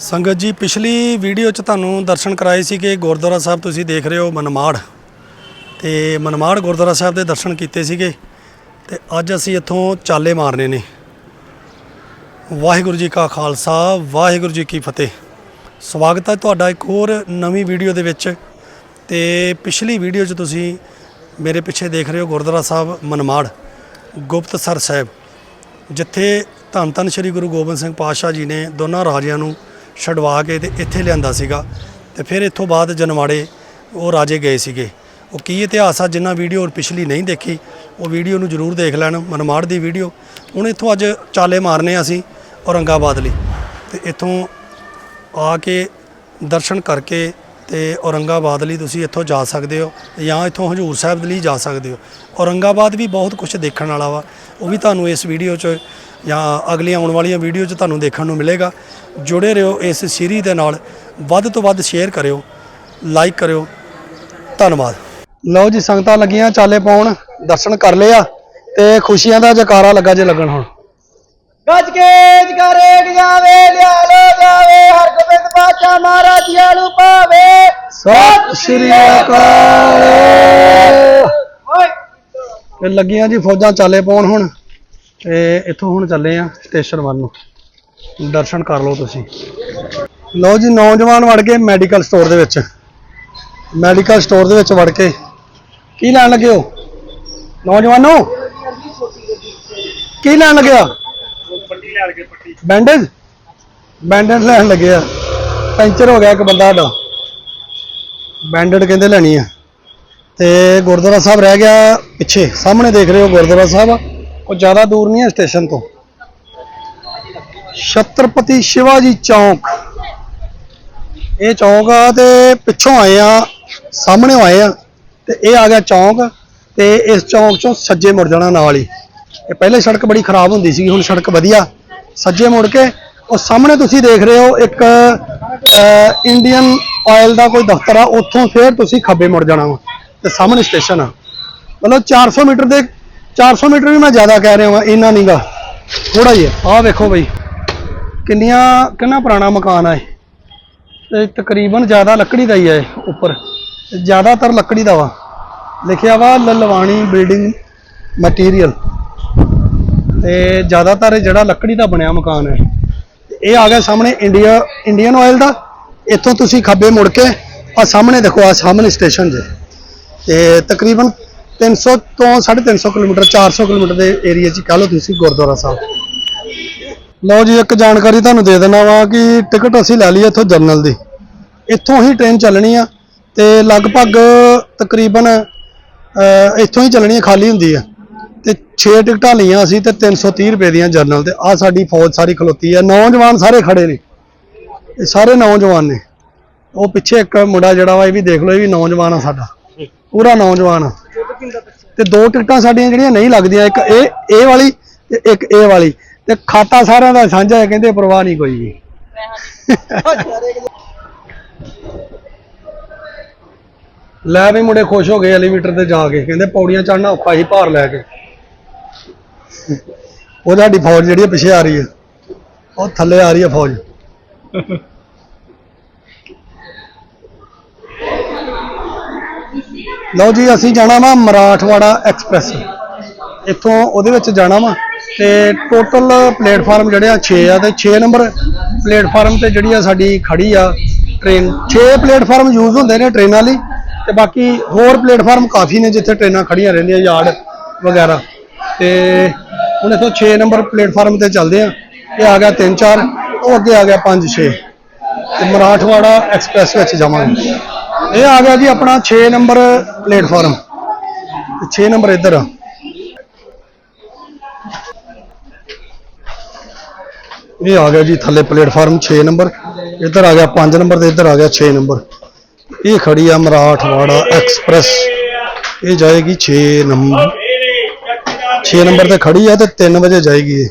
ਸੰਗਤ ਜੀ, ਪਿਛਲੀ ਵੀਡੀਓ 'ਚ ਤੁਹਾਨੂੰ ਦਰਸ਼ਨ ਕਰਾਏ ਸੀ ਕਿ ਗੁਰਦੁਆਰਾ ਸਾਹਿਬ ਤੁਸੀਂ ਦੇਖ ਰਹੇ ਹੋ ਮਨਮਾੜ। ਤੇ ਮਨਮਾੜ ਗੁਰਦੁਆਰਾ ਸਾਹਿਬ ਦੇ ਦਰਸ਼ਨ ਕੀਤੇ ਸੀਗੇ ਤੇ ਅੱਜ ਅਸੀਂ ਇੱਥੋਂ ਚਾਲੇ ਮਾਰਨੇ ਨੇ। ਵਾਹਿਗੁਰੂ ਜੀ ਕਾ ਖਾਲਸਾ, ਵਾਹਿਗੁਰੂ ਜੀ ਕੀ ਫਤਿਹ। ਸਵਾਗਤ ਹੈ ਤੁਹਾਡਾ ਇੱਕ ਹੋਰ ਨਵੀਂ ਵੀਡੀਓ ਦੇ ਵਿੱਚ। ਤੇ ਪਿਛਲੀ ਵੀਡੀਓ 'ਚ ਤੁਸੀਂ ਮੇਰੇ ਪਿੱਛੇ ਦੇਖ ਰਹੇ ਹੋ ਗੁਰਦੁਆਰਾ ਸਾਹਿਬ ਮਨਮਾੜ ਗੁਪਤਸਰ ਸਾਹਿਬ, ਜਿੱਥੇ ਧੰਨ ਧੰਨ ਸ੍ਰੀ ਗੁਰੂ ਗੋਬਿੰਦ ਸਿੰਘ ਪਾਤਸ਼ਾਹ ਜੀ ਨੇ ਦੋਨਾਂ ਰਾਜਿਆਂ ਨੂੰ ਛਡਵਾ ਕੇ ਤੇ ਇੱਥੇ ਲਿਆਂਦਾ ਸੀਗਾ। ਤੇ ਫਿਰ ਇੱਥੋਂ ਬਾਅਦ ਜਨਵਾੜੇ ਉਹ ਰਾਜੇ ਗਏ ਸੀਗੇ। ਉਹ ਕੀ ਇਤਿਹਾਸ ਆ ਜਿੰਨਾ ਵੀਡੀਓ ਪਿਛਲੀ ਨਹੀਂ ਦੇਖੀ, ਉਹ ਵੀਡੀਓ ਨੂੰ ਜ਼ਰੂਰ ਦੇਖ ਲੈਣ, ਮਨਮਾੜ ਦੀ ਵੀਡੀਓ। ਹੁਣ ਇੱਥੋਂ ਅੱਜ ਚਾਲੇ ਮਾਰਨੇ ਆ ਅਸੀਂ ਔਰੰਗਾਬਾਦ ਲਈ। ਤੇ ਇੱਥੋਂ ਆ ਕੇ ਦਰਸ਼ਨ ਕਰਕੇ ਤੇ ਔਰੰਗਾਬਾਦ ਲਈ ਤੁਸੀਂ ਇੱਥੋਂ ਜਾ ਸਕਦੇ ਹੋ ਜਾਂ ਇੱਥੋਂ ਹਜੂਰ ਸਾਹਿਬ ਲਈ ਜਾ ਸਕਦੇ ਹੋ। ਔਰੰਗਾਬਾਦ ਵੀ ਬਹੁਤ ਕੁਝ ਦੇਖਣ ਵਾਲਾ ਵਾ। ਉਹ ਵੀ ਤੁਹਾਨੂੰ ਇਸ ਵੀਡੀਓ 'ਚ ਜਾਂ ਅਗਲੀਆਂ ਆਉਣ ਵਾਲੀਆਂ ਵੀਡੀਓ 'ਚ ਤੁਹਾਨੂੰ ਦੇਖਣ ਨੂੰ ਮਿਲੇਗਾ। ਜੁੜੇ ਰਹੋ ਇਸ ਸੀਰੀਜ਼ ਦੇ ਨਾਲ। ਵੱਧ ਤੋਂ ਵੱਧ ਸ਼ੇਅਰ ਕਰਿਓ ਲਾਈਕ ਕਰਿਓ। ਧੰਨਵਾਦ। ਲਓ ਜੀ ਸੰਗਤਾਂ ਲੱਗੀਆਂ ਚਾਲੇ ਪਾਉਣ। ਦਰਸ਼ਨ ਕਰ ਲਿਆ ਤੇ ਖੁਸ਼ੀਆਂ ਦਾ ਜਕਾਰਾ ਲੱਗਾ ਜੇ ਲੱਗਣ ਹੁਣ। ਗੱਜ ਕੇ ਜਗਾਰੇ ਜਾਵੇ ਲਿਆ ਲੋ ਜਾਵੇ ਹਰ ਗੋਬਿੰਦ ਪਾਤਸ਼ਾਹ ਮਹਾਰਾਜ ਜੀ ਨੂੰ ਪਾਵੇ। ਸਤਿ ਸ਼੍ਰੀ ਅਕਾਲ। ਲੱਗੀਆਂ ਜੀ ਫੌਜਾਂ ਚਾਲੇ ਪਾਉਣ ਹੁਣ। ਤੇ ਇੱਥੋਂ ਹੁਣ ਚੱਲੇ ਆ ਸਟੇਸ਼ਨ ਵੱਲ ਨੂੰ। ਦਰਸ਼ਨ ਕਰ ਲਓ ਤੁਸੀਂ। ਲਓ ਜੀ, ਨੌਜਵਾਨ ਵੜ ਗਏ ਮੈਡੀਕਲ ਸਟੋਰ ਦੇ ਵਿੱਚ। ਮੈਡੀਕਲ ਸਟੋਰ ਦੇ ਵਿੱਚ ਵੜ ਕੇ। ਕੀ ਲੈਣ ਲੱਗੇ ਹੋ? ਨੌਜਵਾਨੋ? ਕੀ ਲੈਣ ਲੱਗਿਆ ਆ? ਪੱਟੀ ਲੈਣ ਕੇ ਪੱਟੀ ਬੈਂਡੇਜ? ਬੈਂਡੇਜ ਲੈਣ ਲੱਗੇ ਆ। ਪੈਂਚਰ ਹੋ ਗਿਆ ਇੱਕ ਬੰਦਾ ਸਾਡਾ। ਬੈਂਡੇਡ ਕਹਿੰਦੇ ਲੈਣੀ ਆ। ਤੇ ਗੁਰਦੁਆਰਾ ਸਾਹਿਬ ਰਹਿ ਗਿਆ ਪਿੱਛੇ। ਸਾਹਮਣੇ ਦੇਖ ਰਹੇ ਹੋ ਗੁਰਦੁਆਰਾ ਸਾਹਿਬ ਉਹ ਜ਼ਿਆਦਾ ਦੂਰ ਨਹੀਂ ਹੈ ਸਟੇਸ਼ਨ ਤੋਂ। ਛਤਰਪਤੀ ਸ਼ਿਵਾਜੀ ਚੌਂਕ। ਇਹ ਚੌਂਕ ਆ ਤੇ ਪਿੱਛੋਂ ਆਏ ਆ, ਸਾਹਮਣੇ ਆਏ ਆ ਤੇ ਇਹ ਆ ਗਿਆ ਚੌਂਕ ਤੇ ਇਸ ਚੌਂਕ ਚੋਂ ਸੱਜੇ ਮੁੜ ਜਾਣਾ ਨਾਲ ਹੀ। ਇਹ ਪਹਿਲੇ ਸੜਕ ਬੜੀ ਖਰਾਬ ਹੁੰਦੀ ਸੀ ਹੁਣ ਸੜਕ ਵਧੀਆ। ਸੱਜੇ ਮੁੜ ਕੇ ਉਹ ਸਾਹਮਣੇ ਤੁਸੀਂ ਦੇਖ ਰਹੇ ਹੋ ਇੱਕ ਇੰਡੀਅਨ ਆਇਲ ਦਾ ਕੋਈ ਦਫ਼ਤਰ ਆ, ਉੱਥੋਂ ਫੇਰ ਤੁਸੀਂ ਖੱਬੇ ਮੁੜ ਜਾਣਾ ਵਾ ਤੇ ਸਾਹਮਣੇ ਸਟੇਸ਼ਨ ਆ। ਮਤਲਬ 400 ਮੀਟਰ ਦੇ 400 ਮੀਟਰ ਵੀ ਮੈਂ ਜ਼ਿਆਦਾ ਕਹਿ ਰਿਹਾ ਹਾਂ ਇੰਨਾ ਨਹੀਂਗਾ ਥੋੜਾ ਹੀ ਹੈ ਆਹ ਵੇਖੋ ਬਈ, ਕਿੰਨੀਆਂ, ਕਿੰਨਾ ਪੁਰਾਣਾ ਮਕਾਨ ਆ ਇਹ। ਤੇ ਤਕਰੀਬਨ ਜ਼ਿਆਦਾ ਲੱਕੜੀ ਦਾ ਹੀ ਹੈ ਇਹ ਉੱਪਰ। ਜ਼ਿਆਦਾਤਰ ਲੱਕੜੀ ਦਾ ਵਾ। ਲਿਖਿਆ ਵਾ ਲਲਵਾਣੀ ਬਿਲਡਿੰਗ ਮਟੀਰੀਅਲ ਤੇ ਜ਼ਿਆਦਾਤਰ ਜਿਹੜਾ ਲੱਕੜੀ ਦਾ ਬਣਿਆ ਮਕਾਨ ਹੈ। ਇਹ ਆ ਗਿਆ ਸਾਹਮਣੇ ਇੰਡੀਆ ਇੰਡੀਅਨ ਆਇਲ ਦਾ। ਇੱਥੋਂ ਤੁਸੀਂ ਖੱਬੇ ਮੁੜ ਕੇ ਆ ਸਾਹਮਣੇ ਦੇਖੋ ਆ ਸਾਹਮਣੇ ਸਟੇਸ਼ਨ ਜੇ। ਤੇ ਤਕਰੀਬਨ 300 ਤੋਂ 350 ਕਿਲੋਮੀਟਰ 400 ਕਿਲੋਮੀਟਰ ਦੇ ਏਰੀਆ 'ਚ ਕਹ ਲਓ ਤੁਸੀਂ ਗੁਰਦੁਆਰਾ ਸਾਹਿਬ। ਲਓ ਜੀ, ਇੱਕ ਜਾਣਕਾਰੀ ਤੁਹਾਨੂੰ ਦੇ ਦਿੰਦਾ ਵਾ ਕਿ ਟਿਕਟ ਅਸੀਂ ਲੈ ਲਈ ਇੱਥੋਂ ਜਰਨਲ ਦੀ। ਇੱਥੋਂ ਹੀ ਟ੍ਰੇਨ ਚੱਲਣੀ ਆ ਤੇ ਲਗਭਗ ਤਕਰੀਬਨ ਇੱਥੋਂ ਹੀ ਚੱਲਣੀ ਆ, ਖਾਲੀ ਹੁੰਦੀ ਆ। ਤੇ 6 ਟਿਕਟਾਂ ਲਈਆਂ ਅਸੀਂ ਤੇ 330 ਰੁਪਏ ਦੀਆਂ ਜਰਨਲ ਤੇ। ਆ ਸਾਡੀ ਫੌਜ ਸਾਰੀ ਖਲੋਤੀ ਆ। ਨੌਜਵਾਨ ਸਾਰੇ ਖੜੇ ਨੇ। ਇਹ ਸਾਰੇ ਨੌਜਵਾਨ ਨੇ। ਉਹ ਪਿੱਛੇ ਇੱਕ ਮੁੰਡਾ ਜਿਹੜਾ ਵਾ, ਇਹ ਵੀ ਦੇਖ ਲਓ, ਇਹ ਵੀ ਨੌਜਵਾਨ ਆ ਸਾਡਾ। ਪੂਰਾ ਨੌਜਵਾਨ। ਤੇ ਦੋ ਟਿਕਟਾਂ ਸਾਡੀਆਂ ਜਿਹੜੀਆਂ ਨਹੀਂ ਲੱਗਦੀਆਂ, ਇੱਕ ਇਹ ਇਹ ਵਾਲੀ ਤੇ ਇੱਕ ਇਹ ਵਾਲੀ। ਤੇ ਖਾਤਾ ਸਾਰਿਆਂ ਦਾ ਸਾਂਝਾ ਹੈ, ਕਹਿੰਦੇ ਪਰਵਾਹ ਨਹੀਂ ਕੋਈ ਵੀ। ਲੈ ਵੀ ਮੁੰਡੇ ਖੁਸ਼ ਹੋ ਗਏ ਐਲੀਵੇਟਰ ਤੇ ਜਾ ਕੇ। ਕਹਿੰਦੇ ਪੌੜੀਆਂ ਚੜਨਾ ਔਖਾ ਸੀ ਭਾਰ ਲੈ ਕੇ। ਉਹ ਸਾਡੀ ਫੌਜ ਜਿਹੜੀ ਆ, ਪਿੱਛੇ ਆ ਰਹੀ ਹੈ ਉਹ ਥੱਲੇ ਆ ਰਹੀ ਹੈ ਫੌਜ। ਲਓ ਜੀ, ਅਸੀਂ ਜਾਣਾ ਵਾ ਮਰਾਠਵਾੜਾ ਐਕਸਪ੍ਰੈਸ। ਇੱਥੋਂ ਉਹਦੇ ਵਿੱਚ ਜਾਣਾ ਵਾ ਤੇ ਟੋਟਲ ਪਲੇਟਫਾਰਮ ਜਿਹੜੇ ਆ 6 ਆ ਤੇ 6 ਨੰਬਰ ਪਲੇਟਫਾਰਮ ਤੇ ਜਿਹੜੀ ਆ ਸਾਡੀ ਖੜੀ ਆ ਟ੍ਰੇਨ 6 ਪਲੇਟਫਾਰਮ ਯੂਜ਼ ਹੁੰਦੇ ਨੇ ਟ੍ਰੇਨਾਂ ਲਈ ਤੇ ਬਾਕੀ ਹੋਰ ਪਲੇਟਫਾਰਮ ਕਾਫੀ ਨੇ ਜਿੱਥੇ ਟ੍ਰੇਨਾਂ ਖੜੀਆਂ ਰਹਿੰਦੀਆਂ ਯਾਰਡ ਵਗੈਰਾ। ਤੇ ਹੁਣ ਇੱਥੋਂ 6 ਨੰਬਰ ਪਲੇਟਫਾਰਮ ਤੇ ਚੱਲਦੇ ਆ। ਇਹ ਆ ਗਿਆ 3 4 ਉਹ ਅੱਗੇ ਆ ਗਿਆ 5 6 ਤੇ ਮਰਾਠਵਾੜਾ ਐਕਸਪ੍ਰੈਸ ਵਿੱਚ ਜਾਵਾਂਗੇ। ਇਹ ਆ ਗਿਆ ਜੀ ਆਪਣਾ 6 ਨੰਬਰ ਪਲੇਟਫਾਰਮ। 6 ਨੰਬਰ ਇੱਧਰ। ਆ ਇਹ ਆ ਗਿਆ ਜੀ ਥੱਲੇ ਪਲੇਟਫਾਰਮ 6 ਨੰਬਰ। ਇੱਧਰ ਆ ਗਿਆ 5 ਨੰਬਰ ਤੇ ਇੱਧਰ ਆ ਗਿਆ 6 ਨੰਬਰ। ਇਹ ਖੜੀ ਆ ਮਰਾਠਵਾੜਾ ਐਕਸਪ੍ਰੈਸ। ਇਹ ਜਾਏਗੀ 6 ਨੰਬਰ। 6 ਨੰਬਰ ਤੇ ਖੜੀ ਆ ਤੇ 3 ਵਜੇ ਜਾਏਗੀ ਇਹ।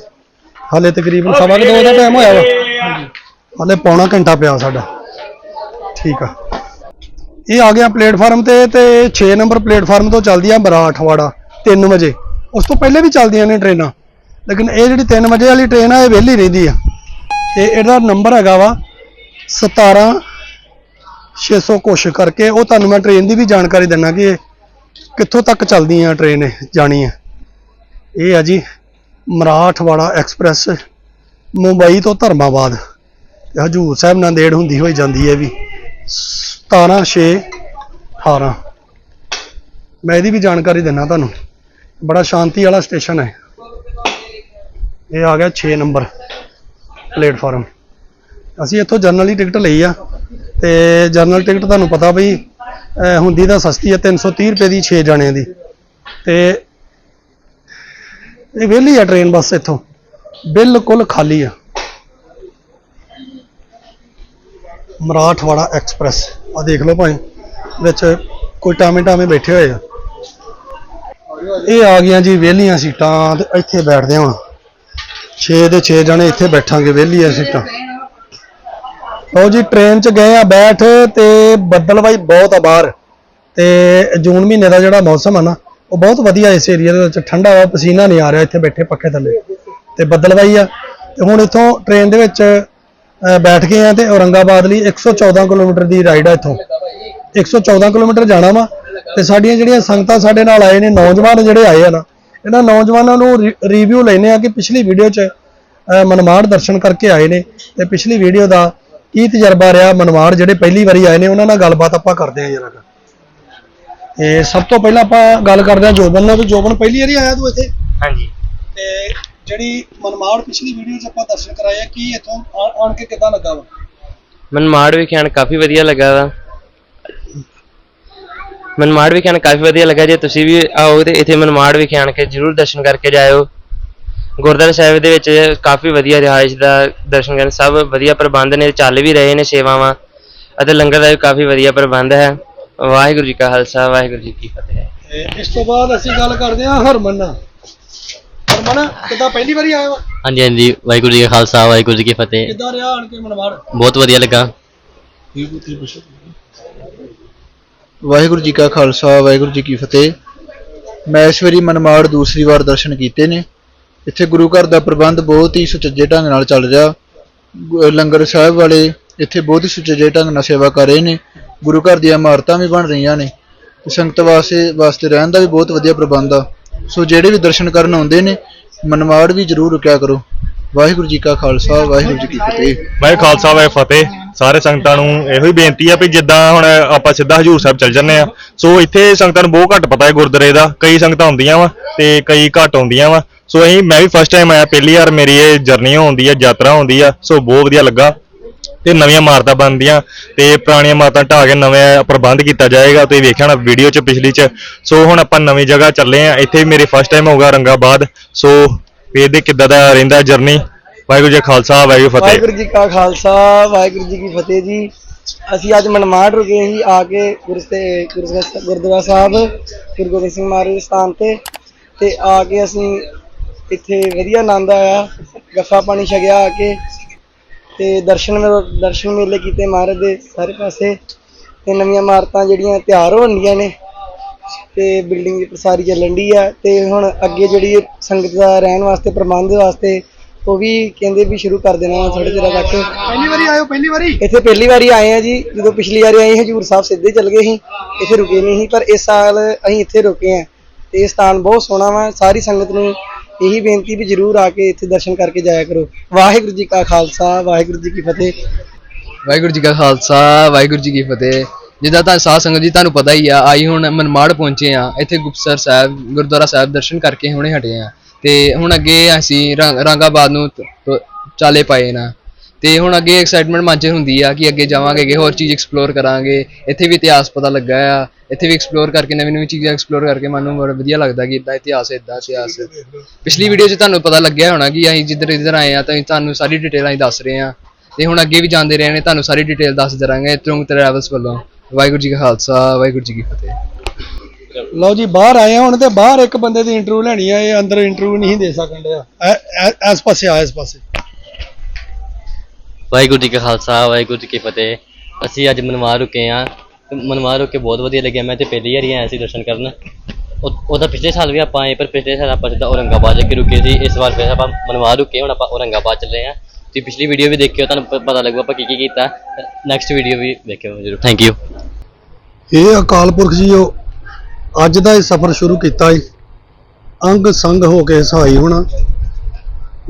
ਹਾਲੇ ਤਕਰੀਬਨ ਸਵਾ ਕੁ ਦੋ ਦਾ ਟਾਈਮ ਹੋਇਆ ਵਾ। ਹਾਲੇ ਪੌਣਾ ਘੰਟਾ ਪਿਆ ਸਾਡਾ। ਠੀਕ ਆ। ਇਹ ਆ ਗਿਆ ਪਲੇਟਫਾਰਮ ਤੇ ਤੇ 6 ਨੰਬਰ ਪਲੇਟਫਾਰਮ ਤੋਂ ਚੱਲਦੀ ਆ ਮਰਾਠਵਾੜਾ 3 ਵਜੇ। ਉਸ ਤੋਂ ਪਹਿਲੇ ਵੀ ਚੱਲਦੀਆਂ ਨੇ ਟ੍ਰੇਨਾਂ। ਲੇਕਿਨ ਇਹ ਜਿਹੜੀ 3 ਵਜੇ ਵਾਲੀ ਟ੍ਰੇਨ ਆ, ਇਹ ਵਿਹਲੀ ਰਹਿੰਦੀ ਆ। ਤੇ ਇਹਦਾ ਨੰਬਰ ਹੈਗਾ ਵਾ 17 600 ਕੁਛ ਕਰਕੇ ਉਹ ਤੁਹਾਨੂੰ ਮੈਂ ਟ੍ਰੇਨ ਦੀ ਵੀ ਜਾਣਕਾਰੀ ਦਿੰਨਾ ਕਿ ਇਹ ਕਿੱਥੋਂ ਤੱਕ ਚੱਲਦੀ ਆ ਟ੍ਰੇਨ ਜਾਣੀ ਆ ਇਹ ਆ ਜੀ ਮਰਾਠਵਾੜਾ ਐਕਸਪ੍ਰੈਸ, ਮੁੰਬਈ ਤੋਂ ਧਰਮਾਬਾਦ। ਹਜੂਰ ਸਾਹਿਬ ਨਾਂਦੇੜ ਹੁੰਦੀ ਹੋਈ ਜਾਂਦੀ ਹੈ ਵੀ। 17 6 18 ਮੈਂ ਇਹਦੀ ਵੀ ਜਾਣਕਾਰੀ ਦਿੰਨਾ ਤੁਹਾਨੂੰ। ਬੜਾ ਸ਼ਾਂਤੀ ਵਾਲਾ ਸਟੇਸ਼ਨ ਹੈ। ਇਹ ਆ ਗਿਆ 6 ਨੰਬਰ ਪਲੇਟਫਾਰਮ। ਅਸੀਂ ਇੱਥੋਂ ਜਨਰਲ ਦੀ ਟਿਕਟ ਲਈ ਆ ਤੇ ਜਨਰਲ ਟਿਕਟ ਤੁਹਾਨੂੰ ਪਤਾ ਬਈ ਹੁੰਦੀ ਤਾਂ ਸਸਤੀ ਹੈ 330 ਰੁਪਏ ਦੀ 6 ਜਣਿਆਂ ਦੀ। ਤੇ ਇਹ ਵਿਹਲੀ ਆ ਟ੍ਰੇਨ ਬੱਸ ਇੱਥੋਂ। ਬਿਲਕੁਲ ਖਾਲੀ ਆ। ਮਰਾਠਵਾੜਾ ਐਕਸਪ੍ਰੈਸ। ਆ ਦੇਖ ਲਓ ਭਾਈ, ਵਿੱਚ ਕੋਈ ਟਾਵੇਂ ਟਾਵੇਂ ਬੈਠੇ ਹੋਏ ਆ। ਇਹ ਆ ਗਈਆਂ ਜੀ ਵਿਹਲੀਆਂ ਸੀਟਾਂ, ਤੇ ਇੱਥੇ ਬੈਠਦੇ ਹਾਂ 6 ਦੇ 6 ਜਣੇ ਇੱਥੇ ਬੈਠਾਂਗੇ, ਵਿਹਲੀਆਂ ਸੀਟਾਂ। ਲਓ ਜੀ ਟ੍ਰੇਨ 'ਚ ਗਏ ਆ ਬੈਠ, ਤੇ ਬੱਦਲ ਬਾਈ ਬਹੁਤ ਆ ਬਾਹਰ। ਤੇ ਜੂਨ ਮਹੀਨੇ ਦਾ ਜਿਹੜਾ ਮੌਸਮ ਆ ਨਾ, ਉਹ ਬਹੁਤ ਵਧੀਆ ਇਸ ਏਰੀਆ ਦੇ ਵਿੱਚ ਠੰਡਾ ਵਾ, ਪਸੀਨਾ ਨਹੀਂ ਆ ਰਿਹਾ ਇੱਥੇ ਬੈਠੇ ਪੱਖੇ ਥੱਲੇ। ਤੇ ਬੱਦਲਵਾਈ ਆ। ਤੇ ਹੁਣ ਇੱਥੋਂ ਟ੍ਰੇਨ ਦੇ ਵਿੱਚ ਬੈਠ ਗਏ ਆ ਤੇ ਔਰੰਗਾਬਾਦ ਲਈ 114 ਕਿਲੋਮੀਟਰ ਦੀ ਰਾਈਡ ਆ ਇੱਥੋਂ। 114 ਕਿਲੋਮੀਟਰ ਜਾਣਾ ਵਾ ਤੇ ਸਾਡੀਆਂ ਜਿਹੜੀਆਂ ਸੰਗਤਾਂ ਸਾਡੇ ਨਾਲ ਆਏ ਨੇ ਨੌਜਵਾਨ ਜਿਹੜੇ ਆਏ ਆ ਨਾ ਇਹਨਾਂ ਨੌਜਵਾਨਾਂ ਨੂੰ ਰਿਵਿਊ ਲੈਣੇ ਆ ਕਿ ਪਿਛਲੀ ਵੀਡੀਓ 'ਚ ਮਨਮਾੜ ਦਰਸ਼ਨ ਕਰਕੇ ਆਏ ਨੇ ਤੇ ਪਿਛਲੀ ਵੀਡੀਓ ਦਾ ਕੀ ਤਜਰਬਾ ਰਿਹਾ ਮਨਮਾੜ ਜਿਹੜੇ ਪਹਿਲੀ ਵਾਰੀ ਆਏ ਨੇ ਉਹਨਾਂ ਨਾਲ ਗੱਲਬਾਤ ਆਪਾਂ ਕਰਦੇ ਆ ਜਰਾ ਤੇ ਸਭ ਤੋਂ ਪਹਿਲਾਂ ਆਪਾਂ ਗੱਲ ਕਰਦੇ ਹਾਂ ਜੋਬਨ ਨਾਲ ਵੀ ਜੋਬਨ ਪਹਿਲੀ ਵਾਰੀ ਆਇਆ ਤੂੰ ਇੱਥੇ? ਹਾਂਜੀ। ਤੇ ਜਿਹੜੀ ਮਨਮਾੜ ਪਿਛਲੀ ਵੀਡੀਓ 'ਚ ਆਪਾਂ ਦਰਸ਼ਨ ਕਰਾਏ ਆ ਕੀ ਇੱਥੋਂ ਆਣ ਕੇ ਕਿੱਦਾਂ ਲੱਗਾ ਵਾ? ਮਨਮਾੜ ਵਿਖਿਆਨ ਕਾਫੀ ਵਧੀਆ ਲੱਗਾ ਵਾ। ਮਨਮਾੜ ਵਿਖਿਆਨ ਕਾਫੀ ਵਧੀਆ ਲੱਗਾ। ਜੇ ਤੁਸੀਂ ਵੀ ਆਓ ਤੇ ਇੱਥੇ ਮਨਮਾੜ ਵਿਖਿਆਨ ਕੇ ਜਰੂਰ ਦਰਸ਼ਨ ਕਰਕੇ ਜਾਇਓ। ਗੁਰਦੁਆਰਾ ਸਾਹਿਬ ਦੇ ਵਿੱਚ ਕਾਫੀ ਵਧੀਆ ਰਿਹਾਇਸ਼ ਦਾ ਦਰਸ਼ਨ ਕਰਨ ਸਭ ਵਧੀਆ ਪ੍ਰਬੰਧ ਨੇ ਚੱਲ ਵੀ ਰਹੇ ਨੇ ਸੇਵਾਵਾਂ ਅਤੇ ਲੰਗਰ ਦਾ ਵੀ ਕਾਫੀ ਵਧੀਆ ਪ੍ਰਬੰਧ ਹੈ। ਵਾਹਿਗੁਰੂ ਜੀ ਕਾ ਖਾਲਸਾ ਵਾਹਿਗੁਰੂ ਜੀ ਕੀ ਫਤਿਹ। ਇਸ ਤੋਂ ਬਾਅਦ ਅਸੀਂ ਗੱਲ ਕਰਦੇ ਹਾਂ ਹਰਮਨ ਨਾਲ। ਹਰਮਨ ਕਿੱਦਾਂ ਪਹਿਲੀ ਵਾਰੀ ਆਇਆ ਵਾ ਹਾਂਜੀ ਹਾਂਜੀ ਵਾਹਿਗੁਰੂ ਜੀ ਕਾ ਖਾਲਸਾ ਵਾਹਿਗੁਰੂ ਜੀ ਕੀ ਫਤਿਹ। ਕਿੱਦਾਂ ਰਿਹਾ ਆਣ ਕੇ ਮਨਮਾੜ? ਬਹੁਤ ਵਧੀਆ ਲੱਗਾ। ਵਾਹਿਗੁਰੂ ਜੀ ਕਾ ਖਾਲਸਾ ਵਾਹਿਗੁਰੂ ਜੀ ਕੀ ਫਤਿਹ। ਮੈਂ ਇਸ ਵਾਰੀ ਮਨਮਾੜ ਦੂਸਰੀ ਵਾਰ ਦਰਸ਼ਨ ਕੀਤੇ ਨੇ। ਇੱਥੇ ਗੁਰੂ ਘਰ ਦਾ ਪ੍ਰਬੰਧ ਬਹੁਤ ਹੀ ਸੁਚੱਜੇ ਢੰਗ ਨਾਲ ਚੱਲ ਰਿਹਾ। ਗੁ- ਲੰਗਰ ਸਾਹਿਬ ਵਾਲੇ ਇੱਥੇ ਬਹੁਤ ਹੀ ਸੁਚੱਜੇ ਢੰਗ ਨਾਲ ਸੇਵਾ ਕਰ ਰਹੇ ਨੇ। ਗੁਰੂ ਘਰ ਦੀਆਂ ਇਮਾਰਤਾਂ ਵੀ ਬਣ ਰਹੀਆਂ ਨੇ। ਤੇ ਸੰਗਤ ਵਾਸਤੇ ਵਾਸਤੇ ਰਹਿਣ ਦਾ ਵੀ ਬਹੁਤ ਵਧੀਆ ਪ੍ਰਬੰਧ ਆ। ਸੋ ਜਿਹੜੇ ਵੀ ਦਰਸ਼ਨ ਕਰਨ ਆਉਂਦੇ ਨੇ ਮਨਮਾੜ ਵੀ ਜ਼ਰੂਰ ਰੁਕਿਆ ਕਰੋ। ਵਾਹਿਗੁਰੂ ਜੀ ਕਾ ਖਾਲਸਾ, ਵਾਹਿਗੁਰੂ ਜੀ ਕੀ ਫਤਿਹ। ਵਾਹਿ ਖਾਲਸਾ ਵਾਹਿ ਫਤਿਹ। ਸਾਰੇ ਸੰਗਤਾਂ ਨੂੰ ਇਹੋ ਹੀ ਬੇਨਤੀ ਆ ਵੀ ਜਿੱਦਾਂ ਹੁਣ ਆਪਾਂ ਸਿੱਧਾ ਹਜੂਰ ਸਾਹਿਬ ਚੱਲ ਜੰਨੇ ਆ। ਸੋ ਇੱਥੇ ਸੰਗਤਾਂ ਨੂੰ ਬਹੁਤ ਘੱਟ ਪਤਾ ਹੈ ਗੁਰਦੁਆਰੇ ਦਾ। ਕਈ ਸੰਗਤਾਂ ਹੁੰਦੀਆਂ ਵਾ ਤੇ ਕਈ ਘੱਟ ਆਉਂਦੀਆਂ ਵਾ। ਸੋ ਅਸੀਂ, ਮੈਂ ਵੀ ਫਸਟ ਟਾਈਮ ਆਇਆ, ਪਹਿਲੀ ਵਾਰ ਮੇਰੀ ਇਹ ਜਰਨੀ ਹੁੰਦੀ ਆ, ਯਾਤਰਾ ਹੁੰਦੀ ਆ। ਸੋ ਬਹੁਤ ਵਧੀਆ ਲੱਗਾ। ਤੇ ਨਵੀਆਂ ਇਮਾਰਤਾਂ ਬਣਦੀਆਂ ਤੇ ਪੁਰਾਣੀਆਂ ਇਮਾਰਤਾਂ ਢਾਹ ਕੇ ਨਵੇਂ ਪ੍ਰਬੰਧ ਕੀਤਾ ਜਾਏਗਾ। ਤੁਸੀਂ ਵੇਖਿਆ ਹੋਣਾ ਵੀਡੀਓ ਚ ਪਿਛਲੀ ਚ। ਸੋ ਹੁਣ ਆਪਾਂ ਨਵੀਂ ਜਗ੍ਹਾ ਚੱਲੇ ਆ। ਇੱਥੇ ਮੇਰੇ ਫਸਟ ਟਾਈਮ ਹੋਊਗਾ ਰੰਗਾਬਾਦ। ਸੋ ਵੀ ਕਿੱਦਾਂ ਦਾ ਰਹਿੰਦਾ ਜਰਨੀ ਵਾਹਿਗੁਰੂ ਜੀ ਖਾਲਸਾ, ਵਾਹਿਗੁਰੂ ਫਤਿਹ। ਵਾਹਿਗੁਰੂ ਜੀ ਕਾ ਖਾਲਸਾ, ਵਾਹਿਗੁਰੂ ਜੀ ਕੀ ਫਤਿਹ ਜੀ। ਅਸੀਂ ਅੱਜ ਮਨਮਾੜ ਰੁਕੇ ਸੀ ਆ ਕੇ ਗੁਰੂ ਗੁਰਦੁਆਰਾ ਸਾਹਿਬ, ਗੁਰੂ ਗੋਬਿੰਦ ਸਿੰਘ ਮਹਾਰਾਜ ਦੇ ਸਥਾਨ ਤੇ। ਤੇ ਆ ਕੇ ਅਸੀਂ ਇੱਥੇ ਵਧੀਆ ਆਨੰਦ ਆਇਆ, ਗੱਫਾ ਪਾਣੀ ਛਕਿਆ ਆ ਕੇ। ਤੇ ਦਰਸ਼ਨ ਦਰਸ਼ਨ ਮੇਲੇ ਕੀਤੇ ਮਹਾਰਾਜ ਦੇ ਸਾਰੇ ਪਾਸੇ। ਤੇ ਨਵੀਆਂ ਇਮਾਰਤਾਂ ਜਿਹੜੀਆਂ ਤਿਆਰ ਹੋਣੀਆਂ ਨੇ। ਤੇ ਬਿਲਡਿੰਗ ਦੀ ਪ੍ਰਸਾਰੀ ਚੱਲਣ ਦੀ ਆ ਤੇ ਹੁਣ ਅੱਗੇ ਜਿਹੜੀ ਸੰਗਤ ਦਾ ਰਹਿਣ ਵਾਸਤੇ ਪ੍ਰਬੰਧ ਵਾਸਤੇ ਉਹ ਵੀ ਕਹਿੰਦੇ ਵੀ ਸ਼ੁਰੂ ਕਰ ਦੇਣਾ ਥੋੜੇ ਚਿਰ ਤੱਕ। ਪਹਿਲੀ ਵਾਰੀ ਆਇਓ ਪਹਿਲੀ ਵਾਰੀ? ਇੱਥੇ ਪਹਿਲੀ ਵਾਰੀ ਆਏ ਆ ਜੀ। ਜਦੋਂ ਪਿਛਲੀ ਵਾਰੀ ਆਏ ਹਜੂਰ ਸਾਹਿਬ ਸਿੱਧੇ ਚੱਲ ਗਏ ਸੀ। ਇੱਥੇ ਰੁਕੇ ਨਹੀਂ ਸੀ ਪਰ ਇਸ ਸਾਲ ਅਸੀਂ ਇੱਥੇ ਰੁਕੇ ਆ। ਤੇ ਇਹ ਸਥਾਨ ਬਹੁਤ ਸੋਹਣਾ ਵਾ। ਸਾਰੀ ਸੰਗਤ ਨੂੰ ਇਹੀ ਬੇਨਤੀ ਵੀ ਜਰੂਰ ਆ ਕੇ ਇੱਥੇ ਦਰਸ਼ਨ ਕਰਕੇ ਜਾਇਆ ਕਰੋ। ਵਾਹਿਗੁਰੂ ਜੀ ਕਾ ਖਾਲਸਾ, ਵਾਹਿਗੁਰੂ ਜੀ ਕੀ ਫਤਿਹ। ਵਾਹਿਗੁਰੂ ਜੀ ਕਾ ਖਾਲਸਾ, ਵਾਹਿਗੁਰੂ ਜੀ ਕੀ ਫਤਿਹ। ਜਿੱਦਾਂ ਤਾਂ ਸਾਧ ਸੰਗਤ ਜੀ ਤੁਹਾਨੂੰ ਪਤਾ ਹੀ ਆ, ਆਈ ਹੁਣ ਮਨਮਾੜ ਪਹੁੰਚੇ ਆ। ਇੱਥੇ ਗੁਪਤਸਰ ਸਾਹਿਬ, ਗੁਰਦੁਆਰਾ ਸਾਹਿਬ ਦਰਸ਼ਨ ਕਰਕੇ ਹੁਣੇ ਹਟੇ ਆ। ਤੇ ਹੁਣ ਅੱਗੇ ਅਸੀਂ ਰੰਗ- ਰੰਗਾਬਾਦ ਨੂੰ ਚਾਲੇ ਪਾਏ ਨਾ। ਤੇ ਹੁਣ ਅੱਗੇ ਐਕਸਾਈਟਮੈਂਟ ਮਨ 'ਚ ਹੁੰਦੀ ਆ ਕਿ ਅੱਗੇ ਜਾਵਾਂਗੇ, ਅੱਗੇ ਹੋਰ ਚੀਜ਼ ਐਕਸਪਲੋਰ ਕਰਾਂਗੇ। ਇੱਥੇ ਵੀ ਇਤਿਹਾਸ ਪਤਾ ਲੱਗਾ ਆ। ਇੱਥੇ ਵੀ ਐਕਸਪਲੋਰ ਕਰਕੇ, ਨਵੀਂ ਨਵੀਂ ਚੀਜ਼ਾਂ ਐਕਸਪਲੋਰ ਕਰਕੇ ਮਨ ਨੂੰ ਬੜਾ ਵਧੀਆ ਲੱਗਦਾ ਕਿ ਇਦਾਂ ਇਤਿਹਾਸ ਇਦਾਂ ਇਤਿਹਾਸ। ਪਿਛਲੀ ਵੀਡੀਓ 'ਚ ਤੁਹਾਨੂੰ ਪਤਾ ਲੱਗਿਆ ਹੋਣਾ ਕਿ ਅਸੀਂ ਜਿੱਧਰ ਇੱਧਰ ਆਏ ਆ ਤਾਂ ਅਸੀਂ ਤੁਹਾਨੂੰ ਸਾਰੀ ਡਿਟੇਲ ਅਸੀਂ ਦੱਸ ਰਹੇ ਆ। ਤੇ ਹੁਣ ਅੱਗੇ ਵੀ ਜਾਂਦੇ ਰਹੇ ਨੇ, ਤੁਹਾਨੂੰ ਸਾਰੀ ਡਿਟੇਲ ਦੱਸ ਦਰਾਂਗੇ ਤੁੰਗ ਟਰੈਵਲਸ ਵੱਲੋਂ। ਵਾਹਿਗੁਰੂ ਜੀ ਕਾ ਖਾਲਸਾ, ਵਾਹਿਗੁਰੂ ਜੀ ਕੀ ਫਤਿਹ। ਲਓ ਜੀ, ਬਾਹਰ ਆਏ ਆ ਹੁਣ ਤੇ ਬਾਹਰ ਇੱਕ ਬੰਦੇ ਦੀ ਇੰਟਰਵਿਊ ਲੈਣੀ ਆ, ਇਹ ਅੰਦਰ ਇੰਟਰਵਿਊ ਨਹੀਂ ਦੇ ਸਕਣ ਡਿਆ। ਐ- ਇਸ ਪਾਸੇ ਆ, ਇਸ ਪਾਸੇ। ਵਾਹਿਗੁਰੂ ਜੀ ਕਾ ਖਾਲਸਾ, ਵਾਹਿਗੁਰੂ ਜੀ ਕੀ ਫਤਿਹ। ਅਸੀਂ ਅੱਜ ਮਨਵਾ ਰੁਕੇ ਆ ਮਨਵਾ ਰੁਕ ਕੇ ਬਹੁਤ ਵਧੀਆ ਲੱਗਿਆ। ਮੈਂ ਤੇ ਪਹਿਲੀ ਵਾਰੀ ਆਇਆ ਸੀ ਦਰਸ਼ਨ ਕਰਨ। ਉਹਦਾ ਪਿਛਲੇ ਸਾਲ ਵੀ ਆਪਾਂ ਆਏ, ਪਰ ਪਿਛਲੇ ਸਾਲ ਆਪਾਂ ਜਿੱਦਾਂ ਔਰੰਗਾਬਾਦ ਜਾ ਕੇ ਰੁਕੇ ਸੀ, ਇਸ ਵਾਰ ਫਿਰ ਆਪਾਂ ਮਨਵਾ ਰੁਕੇ, ਹੁਣ ਆਪਾਂ ਔਰੰਗਾਬਾਦ ਚੱਲੇ ਆ ਤੁਸੀਂ ਪਿਛਲੀ ਵੀਡੀਓ ਵੀ ਦੇਖਿਓ, ਤੁਹਾਨੂੰ ਪਤਾ ਲੱਗੂ ਆਪਾਂ ਕੀ ਕੀ ਕੀਤਾ। ਨੈਕਸਟ ਵੀਡੀਓ ਵੀ ਦੇਖਿਓ ਜਰੂਰ। ਥੈਂਕ ਯੂ ਇਹ ਅਕਾਲ ਪੁਰਖ ਜੀ ਉਹ ਅੱਜ ਦਾ ਇਹ ਸਫ਼ਰ ਸ਼ੁਰੂ ਕੀਤਾ ਏ। ਅੰਗ ਸੰਗ ਹੋ ਕੇ ਸਹਾਈ ਹੋਣਾ,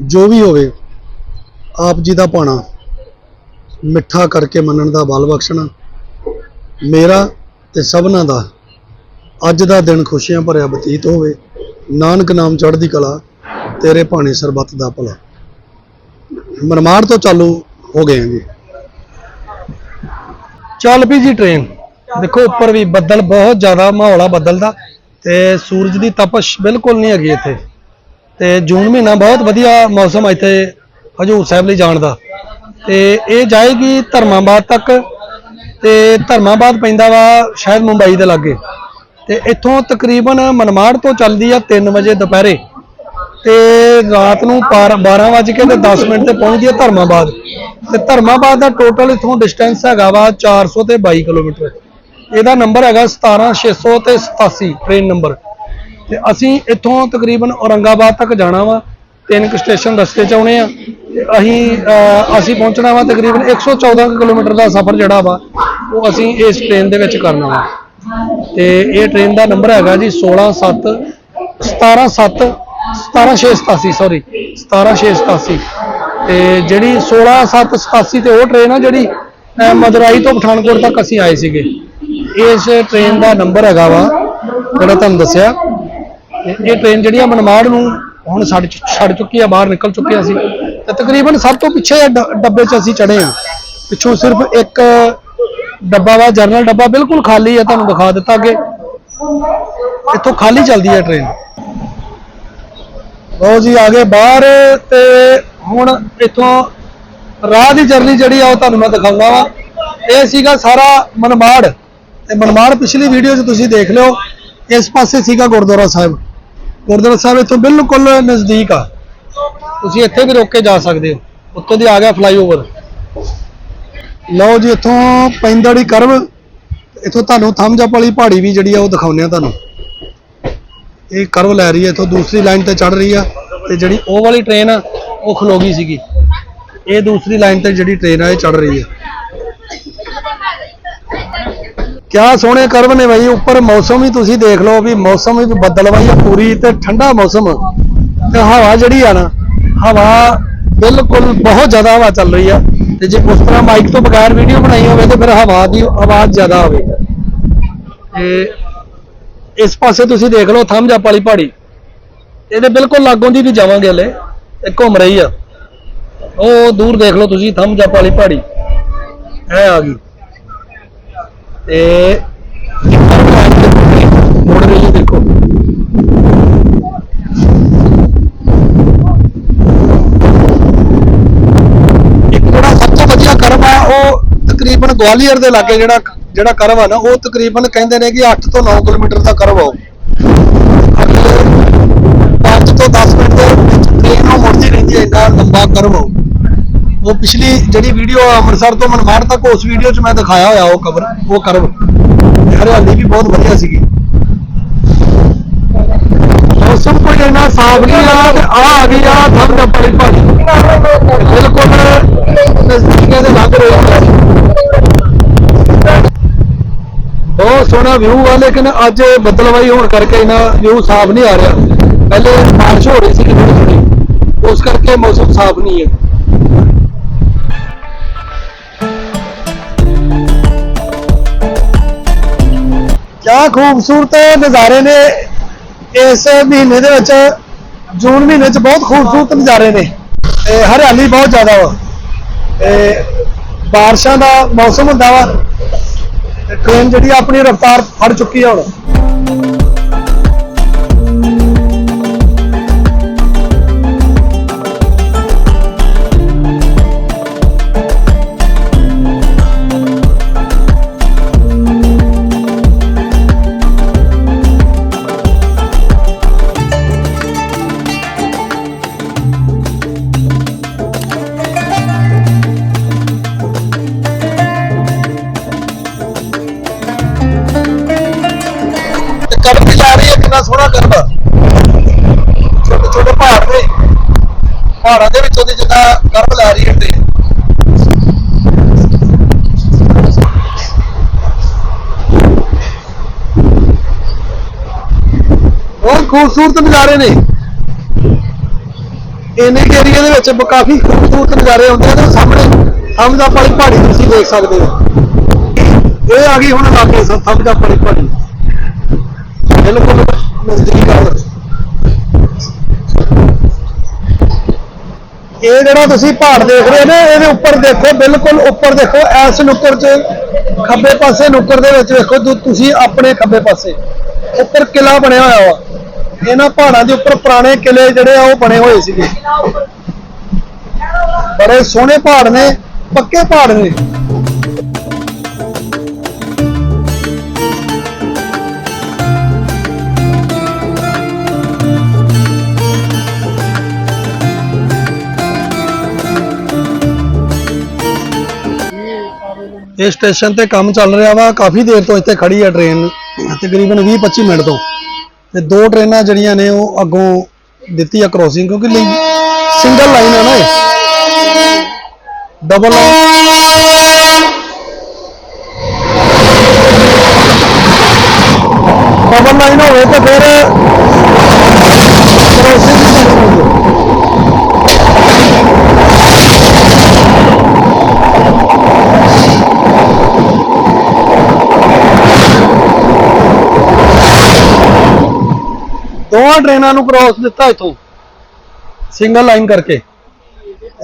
ਜੋ ਵੀ ਹੋਵੇ, ਆਪ ਜੀ ਦਾ ਪਾਣਾ। ਮਿੱਠਾ ਕਰਕੇ ਮੰਨਣ ਦਾ ਬਲ ਬਖਸ਼ਣਾ। ਮੇਰਾ ਤੇ ਸਭਨਾਂ ਦਾ ਅੱਜ ਦਾ ਦਿਨ ਖੁਸ਼ੀਆਂ ਭਰਿਆ ਬਤੀਤ ਹੋਵੇ। ਨਾਨਕ ਨਾਮ ਚੜ੍ਹਦੀ ਕਲਾ, ਤੇਰੇ ਭਾਣੇ ਸਰਬੱਤ ਦਾ ਭਲਾ। ਮਨਮਾੜ ਤੋਂ ਚਾਲੂ ਹੋ ਗਏ ਜੀ। ਚੱਲ ਪਈ ਜੀ ਟ੍ਰੇਨ ਦੇਖੋ, ਉੱਪਰ ਵੀ ਬੱਦਲ ਬਹੁਤ ਜ਼ਿਆਦਾ ਮਾਹੌਲ ਆ ਬੱਦਲ ਦਾ। ਤੇ ਸੂਰਜ ਦੀ ਤਪਸ਼ ਬਿਲਕੁਲ ਨਹੀਂ ਹੈਗੀ ਇੱਥੇ। ਤੇ ਜੂਨ ਮਹੀਨਾ ਬਹੁਤ ਵਧੀਆ ਮੌਸਮ ਇੱਥੇ ਹਜੂਰ ਸਾਹਿਬ ਲਈ ਜਾਣ ਦਾ। ਤੇ ਇਹ ਜਾਏਗੀ ਧਰਮਾਬਾਦ ਤੱਕ ਤੇ ਧਰਮਾਬਾਦ ਪੈਂਦਾ ਵਾ ਸ਼ਾਇਦ ਮੁੰਬਈ ਦੇ ਲਾਗੇ। ਤੇ ਇੱਥੋਂ ਤਕਰੀਬਨ ਮਨਮਾੜ ਤੋਂ ਚੱਲਦੀ ਆ 3 ਵਜੇ ਦੁਪਹਿਰੇ। ਤੇ ਰਾਤ ਨੂੰ 12 ਵਜੇ ਕੇ ਤੇ 10 ਮਿੰਟ ਤੇ ਪਹੁੰਚਦੀ ਹੈ ਧਰਮਾਬਾਦ। ਤੇ ਧਰਮਾਬਾਦ ਦਾ ਟੋਟਲ ਇਥੋਂ ਡਿਸਟੈਂਸ ਹੈਗਾ ਵਾ 400 ਤੇ 22 ਕਿਲੋਮੀਟਰ। ਇਹਦਾ ਨੰਬਰ ਹੈਗਾ 17600 ਤੇ 87 ਟ੍ਰੇਨ ਨੰਬਰ ਤੇ ਅਸੀਂ ਇੱਥੋਂ ਤਕਰੀਬਨ ਔਰੰਗਾਬਾਦ ਤੱਕ ਜਾਣਾ ਵਾ। ਤਿੰਨ ਕੁ ਸਟੇਸ਼ਨ ਰਸਤੇ ਚ ਆਉਣੇ ਆ। ਤੇ ਅਸੀਂ ਅਹ, ਅਸੀਂ ਪਹੁੰਚਣਾ ਵਾ ਤਕਰੀਬਨ 114 ਕੁ ਕਿਲੋਮੀਟਰ ਦਾ ਸਫ਼ਰ ਜਿਹੜਾ ਵਾ ਉਹ ਅਸੀਂ ਇਸ ਟ੍ਰੇਨ ਦੇ ਵਿੱਚ ਕਰਨਾ ਵਾ। ਤੇ ਇਹ ਟ੍ਰੇਨ ਦਾ ਨੰਬਰ ਹੈਗਾ ਜੀ 167 177 17687 ਸੌਰੀ 17687 ਤੇ ਜਿਹੜੀ 16787 ਤੇ ਉਹ ਟ੍ਰੇਨ ਆ ਜਿਹੜੀ ਅਹ, ਮਦੁਰਾਈ ਤੋਂ ਪਠਾਨਕੋਟ ਤੱਕ ਅਸੀਂ ਆਏ ਸੀਗੇ। ਇਸ ਟ੍ਰੇਨ ਦਾ ਨੰਬਰ ਹੈਗਾ ਵਾ ਜਿਹੜਾ ਤੁਹਾਨੂੰ ਦੱਸਿਆ। ਤੇ ਇਹ ਟ੍ਰੇਨ ਜਿਹੜੀ ਆ ਮਨਮਾੜ ਨੂੰ ਹੁਣ ਛੱਡ ਛੱਡ ਚੁੱਕੀ ਆ, ਬਾਹਰ ਨਿਕਲ ਚੁੱਕੇ ਆ ਅਸੀਂ। ਤੇ ਤਕਰੀਬਨ ਸਭ ਤੋਂ ਪਿੱਛੇ ਡੱਬੇ 'ਚ ਅਸੀਂ ਚੜੇ ਆ। ਪਿੱਛੋਂ ਸਿਰਫ ਇੱਕ ਡੱਬਾ ਵਾ, ਜਰਨਲ ਡੱਬਾ, ਬਿਲਕੁਲ ਖਾਲੀ ਆ, ਤੁਹਾਨੂੰ ਦਿਖਾ ਦਿੱਤਾ ਅੱਗੇ। ਇੱਥੋਂ ਖਾਲੀ ਚੱਲਦੀ ਹੈ ਟ੍ਰੇਨ ਲਓ ਜੀ, ਆ ਗਏ ਬਾਹਰ ਤੇ ਹੁਣ ਇੱਥੋਂ ਰਾਹ ਦੀ ਜਰਨੀ ਜਿਹੜੀ ਆ, ਉਹ ਤੁਹਾਨੂੰ ਮੈਂ ਦਿਖਾਉਂਦਾ ਵਾ। ਇਹ ਸੀਗਾ ਸਾਰਾ ਮਨਮਾੜ। ਤੇ ਮਨਮਾੜ ਪਿਛਲੀ ਵੀਡੀਓ 'ਚ ਤੁਸੀਂ ਦੇਖ ਲਿਓ। ਇਸ ਪਾਸੇ ਸੀਗਾ ਗੁਰਦੁਆਰਾ ਸਾਹਿਬ। ਗੁਰਦੁਆਰਾ ਸਾਹਿਬ ਇੱਥੋਂ ਬਿਲਕੁਲ ਨਜ਼ਦੀਕ ਆ। ਤੁਸੀਂ ਇੱਥੇ ਵੀ ਰੋਕ ਕੇ ਜਾ ਸਕਦੇ ਹੋ। ਉੱਤੋਂ ਦੀ ਆ ਗਿਆ ਫਲਾਈਓਵਰ ਲਓ ਜੀ, ਇੱਥੋਂ ਪੈਂਦੜੀ ਕਰਵ। ਇੱਥੋਂ ਤੁਹਾਨੂੰ ਥੰਮਜਪ ਵਾਲੀ ਪਹਾੜੀ ਵੀ ਜਿਹੜੀ ਆ, ਉਹ ਦਿਖਾਉਂਦੇ ਆ ਤੁਹਾਨੂੰ। ਇਹ ਕਰਵ ਲੈ ਰਹੀ ਹੈ ਇੱਥੋਂ ਦੂਸਰੀ ਲਾਈਨ ਤੇ ਚੜ ਰਹੀ ਆ ਤੇ ਜਿਹੜੀ ਉਹ ਵਾਲੀ ਟ੍ਰੇਨ ਆ, ਉਹ ਖਲੋ ਗਈ ਸੀਗੀ। ਇਹ ਦੂਸਰੀ ਲਾਈਨ ਤੇ ਜਿਹੜੀ ਟ੍ਰੇਨ ਆ, ਇਹ ਚੜ ਰਹੀ ਹੈ ਕਿਆ ਸੋਹਣੇ ਕਰਵ ਨੇ ਬਾਈ, ਉੱਪਰ ਮੌਸਮ ਵੀ ਤੁਸੀਂ ਦੇਖ ਲਓ ਵੀ ਮੌਸਮ ਵੀ ਬੱਦਲਵਾਈ ਆ, ਪੂਰੀ ਤੇ ਠੰਡਾ ਮੌਸਮ। ਤੇ ਹਵਾ ਜਿਹੜੀ ਆ ਨਾ, ਹਵਾ ਬਿਲਕੁਲ ਬਹੁਤ ਜ਼ਿਆਦਾ ਹਵਾ ਚੱਲ ਰਹੀ ਆ। ਤੇ ਜੇ ਉਸ ਤਰ੍ਹਾਂ ਮਾਈਕ ਤੋਂ ਬਗੈਰ ਵੀਡੀਓ ਬਣਾਈ ਹੋਵੇ ਤੇ ਫਿਰ ਹਵਾ ਦੀ ਆਵਾਜ਼ ਜ਼ਿਆਦਾ ਆਵੇ। ਤੇ ਇਸ ਪਾਸੇ ਤੁਸੀਂ ਦੇਖ ਲਓ ਥੰਮਜੱਪ ਵਾਲੀ ਪਹਾੜੀ। ਇਹਦੇ ਬਿਲਕੁਲ ਲਾਗੋਂ ਦੀ ਵੀ ਜਾਵਾਂਗੇ ਹਲੇ, ਇਹ ਘੁੰਮ ਰਹੀ ਆ। ਉਹ ਦੂਰ ਦੇਖ ਲਓ ਤੁਸੀਂ ਥੰਮਜੱਪ ਵਾਲੀ ਪਹਾੜੀ। ਐ ਆ ਗਈ। ਤੇ ਮੁੜ ਰਹੀ ਹੈ ਦੇਖੋ। ਇੱਕ ਜਿਹੜਾ ਸਭ ਤੋਂ ਵਧੀਆ ਕਰਮ ਆ ਉਹ ਤਕਰੀਬਨ ਗਵਾਲੀਅਰ ਦੇ ਲਾਗੇ ਜਿਹੜਾ ਜਿਹੜਾ ਕਰਮ ਆ ਨਾ, ਉਹ ਤਕਰੀਬਨ ਕਹਿੰਦੇ ਨੇ ਕਿ 8 ਤੋਂ 9 ਕਿਲੋਮੀਟਰ ਦਾ ਕਰਮ ਆ ਉਹ। 5 ਤੋਂ 10 ਮਿੰਟ ਦੇ ਵਿੱਚ ਟ੍ਰੇਨ ਉਹ ਮੁੜਦੀ ਰਹਿੰਦੀ ਹੈ, ਇੰਨਾ ਲੰਬਾ ਕਰਮ ਆ ਉਹ ਪਿਛਲੀ ਜਿਹੜੀ ਵੀਡੀਓ ਅੰਮ੍ਰਿਤਸਰ ਤੋਂ ਮਨਮਾੜ ਤੱਕ ਉਸ ਵੀਡੀਓ 'ਚ ਮੈਂ ਦਿਖਾਇਆ ਹੋਇਆ ਉਹ ਕਵਰ ਉਹ ਕਰਵ ਹਰਿਆਲੀ ਵੀ ਬਹੁਤ ਵਧੀਆ ਸੀਗੀ। ਮੌਸਮ ਕੋਈ ਇੰਨਾ ਸਾਫ਼ ਨਹੀਂ ਆ, ਤੇ ਆ ਆ ਗਈ ਆ ਥੰਮ ਬੜੀ ਭਾਰੀ ਬਿਲਕੁਲ ਨਜ਼ਦੀਕ ਦੇ ਲੱਗ ਰਹੇ ਹੈ ਬਹੁਤ ਸੋਹਣਾ ਵਿਊ ਆ, ਲੇਕਿਨ ਅੱਜ ਬੱਦਲਵਾਈ ਹੋਣ ਕਰਕੇ ਇਹਨਾਂ ਵਿਊ ਸਾਫ਼ ਨਹੀਂ ਆ ਰਿਹਾ। ਪਹਿਲੇ ਬਾਰਿਸ਼ ਹੋ ਰਹੀ ਸੀ ਥੋੜੀ ਥੋੜੀ ਉਸ ਕਰਕੇ ਮੌਸਮ ਸਾਫ਼ ਨਹੀਂ ਹੈ। ਕਿਆ ਖੂਬਸੂਰਤ ਨਜ਼ਾਰੇ ਨੇ। ਇਸ ਮਹੀਨੇ ਦੇ ਵਿੱਚ, ਜੂਨ ਮਹੀਨੇ 'ਚ ਬਹੁਤ ਖੂਬਸੂਰਤ ਨਜ਼ਾਰੇ ਨੇ। ਤੇ ਹਰਿਆਲੀ ਬਹੁਤ ਜ਼ਿਆਦਾ ਵਾ। ਤੇ ਬਾਰਿਸ਼ਾਂ ਦਾ ਮੌਸਮ ਹੁੰਦਾ ਵਾ। ਟ੍ਰੇਨ ਜਿਹੜੀ ਆ ਆਪਣੀ ਰਫ਼ਤਾਰ ਫੜ ਚੁੱਕੀ ਹੈ ਹੁਣ। ਤੇ ਜਾ ਰਹੀ ਹੈ, ਕਿੰਨਾ ਸੋਹਣਾ ਕਰਬ। ਛੋਟੇ ਛੋਟੇ ਪਹਾੜ ਨੇ ਪਹਾੜਾਂ ਦੇ ਵਿੱਚੋਂ ਦੀ ਜਿੱਦਾਂ ਕਰਬ ਲਾ ਰਹੀ ਹੈ ਬਹੁਤ ਖੂਬਸੂਰਤ ਨਜ਼ਾਰੇ ਨੇ। ਇੰਨੇ ਏਰੀਆ ਦੇ ਵਿੱਚ ਕਾਫੀ ਖੂਬਸੂਰਤ ਨਜ਼ਾਰੇ ਹੁੰਦੇ ਆ ਸਾਹਮਣੇ ਹਮਦਾ ਪਾਣੀ ਪਹਾੜੀ ਤੁਸੀਂ ਦੇਖ ਸਕਦੇ ਹੋ। ਇਹ ਆ ਗਈ ਹੁਣ ਲਾਗੇ ਹਮਦਾ ਪਾਣੀ ਪਹਾੜੀ। ਬਿਲਕੁਲ ਨਜ਼ਦੀਕ ਆ। ਇਹ ਜਿਹੜਾ ਤੁਸੀਂ ਪਹਾੜ ਦੇਖ ਰਹੇ ਹੋ ਇਹਦੇ ਉੱਪਰ ਦੇਖੋ, ਬਿਲਕੁਲ ਉੱਪਰ ਦੇਖੋ, ਐਸ ਨੁੱਕਰ 'ਚ, ਖੱਬੇ ਪਾਸੇ ਨੁੱਕਰ ਦੇ ਵਿੱਚ ਵੇਖੋ, ਤੁ- ਤੁਸੀਂ ਆਪਣੇ ਖੱਬੇ ਪਾਸੇ। ਉੱਪਰ ਕਿਲਾ ਬਣਿਆ ਹੋਇਆ ਵਾ। ਇਹਨਾਂ ਪਹਾੜਾਂ ਦੇ ਉੱਪਰ ਪੁਰਾਣੇ ਕਿਲੇ ਜਿਹੜੇ ਆ, ਉਹ ਬਣੇ ਹੋਏ ਸੀਗੇ। ਬੜੇ ਸੋਹਣੇ ਪਹਾੜ ਨੇ, ਪੱਕੇ ਪਹਾੜ ਨੇ। ਇਹ ਸਟੇਸ਼ਨ ਤੇ ਕੰਮ ਚੱਲ ਰਿਹਾ ਵਾ, ਕਾਫੀ ਦੇਰ ਤੋਂ ਇੱਥੇ ਖੜੀ ਹੈ ਟ੍ਰੇਨ ਤਕਰੀਬਨ 20-25 ਮਿੰਟ ਤੋਂ। ਤੇ ਦੋ ਟ੍ਰੇਨਾਂ ਜਿਹੜੀਆਂ ਨੇ ਉਹ ਅੱਗੋਂ ਦਿੱਤੀ ਆ ਕ੍ਰੋਸਿੰਗ ਕਿਉਂਕਿ ਸਿੰਗਲ ਲਾਈਨ ਹੈ ਨਾ ਇਹ। ਡਬਲ ਲਾਈਨ ਦੋਵਾਂ ਟ੍ਰੇਨਾਂ ਨੂੰ ਕ੍ਰਾਸ ਦਿੱਤਾ ਇੱਥੋਂ। ਸਿੰਗਲ ਲਾਈਨ ਕਰਕੇ।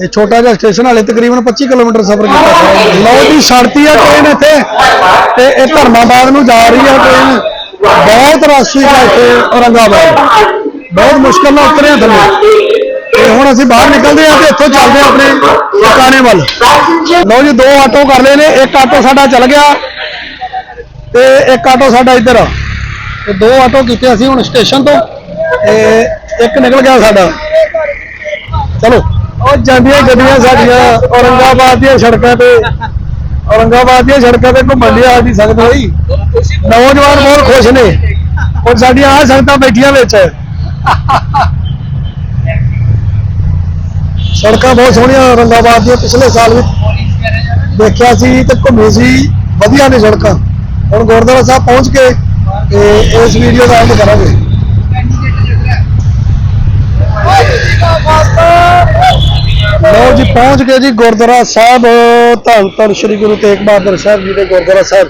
ਇਹ ਛੋਟਾ ਜਿਹਾ ਸਟੇਸ਼ਨ ਵਾਲੇ ਤਕਰੀਬਨ 25 ਕਿਲੋਮੀਟਰ ਸਫ਼ਰ ਕੀਤਾ। ਲਓ ਜੀ ਛੜਤੀ ਆ ਟ੍ਰੇਨ ਇੱਥੇ। ਤੇ ਇਹ ਧਰਮਾਬਾਦ ਨੂੰ ਜਾ ਰਹੀ ਆ ਟ੍ਰੇਨ ਬਹੁਤ ਰਸ਼ ਹੈ ਇੱਥੇ ਔਰੰਗਾਬਾਦ। ਬਹੁਤ ਮੁਸ਼ਕਲ ਨਾਲ ਉਤਰੇ ਥੱਲੇ। ਤੇ ਹੁਣ ਅਸੀਂ ਬਾਹਰ ਨਿਕਲਦੇ ਆ ਤੇ ਇੱਥੋਂ ਚੱਲਦੇ ਆ ਆਪਣੇ ਟਿਕਾਣੇ ਵੱਲ। ਲਓ ਜੀ, ਦੋ ਆਟੋ ਕਰ ਲਏ ਨੇ। ਇੱਕ ਆਟੋ ਸਾਡਾ ਚੱਲ ਗਿਆ ਤੇ ਇੱਕ ਆਟੋ ਸਾਡਾ ਇੱਧਰ ਆ। ਤੇ ਦੋ ਆਟੋ ਕੀਤੇ ਅਸੀਂ ਹੁਣ ਸਟੇਸ਼ਨ ਤੋਂ ਤੇ ਇੱਕ ਨਿਕਲ ਗਿਆ ਸਾਡਾ। ਚਲੋ। ਉਹ ਜਾਂਦੀਆਂ ਗੱਡੀਆਂ ਸਾਡੀਆਂ ਔਰੰਗਾਬਾਦ ਦੀਆਂ ਸੜਕਾਂ ਤੇ। ਔਰੰਗਾਬਾਦ ਦੀਆਂ ਸੜਕਾਂ ਤੇ ਘੁੰਮਣ ਲਈ ਆ ਨਹੀਂ ਸਕਦੇ ਹੋਈ ਨੌਜਵਾਨ ਬਹੁਤ ਖੁਸ਼ ਨੇ। ਹੁਣ ਸਾਡੀਆਂ ਆ ਸੰਗਤਾਂ ਬੈਠੀਆਂ ਵਿੱਚ। ਸੜਕਾਂ ਬਹੁਤ ਸੋਹਣੀਆਂ ਔਰੰਗਾਬਾਦ ਦੀਆਂ। ਪਿਛਲੇ ਸਾਲ ਵੀ ਦੇਖਿਆ ਸੀ ਤੇ ਘੁੰਮੀ ਸੀ। ਵਧੀਆ ਨੇ ਸੜਕਾਂ। ਹੁਣ ਗੁਰਦੁਆਰਾ ਸਾਹਿਬ ਪਹੁੰਚ ਕੇ ਤੇ ਇਸ ਵੀਡੀਓ ਦਾ ਐਂਡ ਕਰਾਂਗੇ। ਲਓ ਜੀ, ਪਹੁੰਚ ਗਏ ਜੀ ਗੁਰਦੁਆਰਾ ਸਾਹਿਬ। ਧੰਨ ਧੰਨ ਸ੍ਰੀ ਗੁਰੂ ਤੇਗ ਬਹਾਦਰ ਸਾਹਿਬ ਜੀ ਦੇ ਗੁਰਦੁਆਰਾ ਸਾਹਿਬ।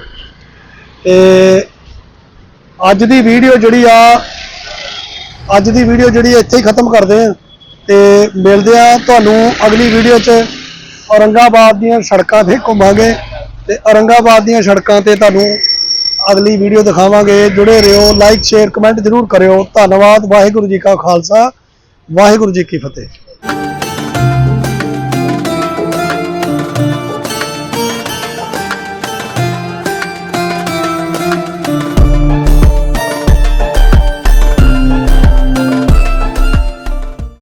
ਤੇ ਅੱਜ ਦੀ ਵੀਡੀਓ ਜਿਹੜੀ ਆ, ਅੱਜ ਦੀ ਵੀਡੀਓ ਜਿਹੜੀ ਆ, ਇੱਥੇ ਹੀ ਖਤਮ ਕਰਦੇ ਆ। ਤੇ ਮਿਲਦੇ ਆ ਤੁਹਾਨੂੰ ਅਗਲੀ ਵੀਡੀਓ 'ਚ। ਔਰੰਗਾਬਾਦ ਦੀਆਂ ਸੜਕਾਂ ਤੇ ਘੁੰਮਾਂਗੇ। ਤੇ ਔਰੰਗਾਬਾਦ ਦੀਆਂ ਸੜਕਾਂ ਤੇ ਤੁਹਾਨੂੰ ਅਗਲੀ ਵੀਡੀਓ ਦਿਖਾਵਾਂਗੇ। ਜੁੜੇ ਰਹੋ ਲਾਈਕ ਸ਼ੇਅਰ ਕਮੈਂਟ ਜ਼ਰੂਰ ਕਰਿਓ। ਧੰਨਵਾਦ। ਵਾਹਿਗੁਰੂ ਜੀ ਕਾ ਖਾਲਸਾ। ਵਾਹਿਗੁਰੂ ਜੀ ਕੀ ਫਤਿਹ।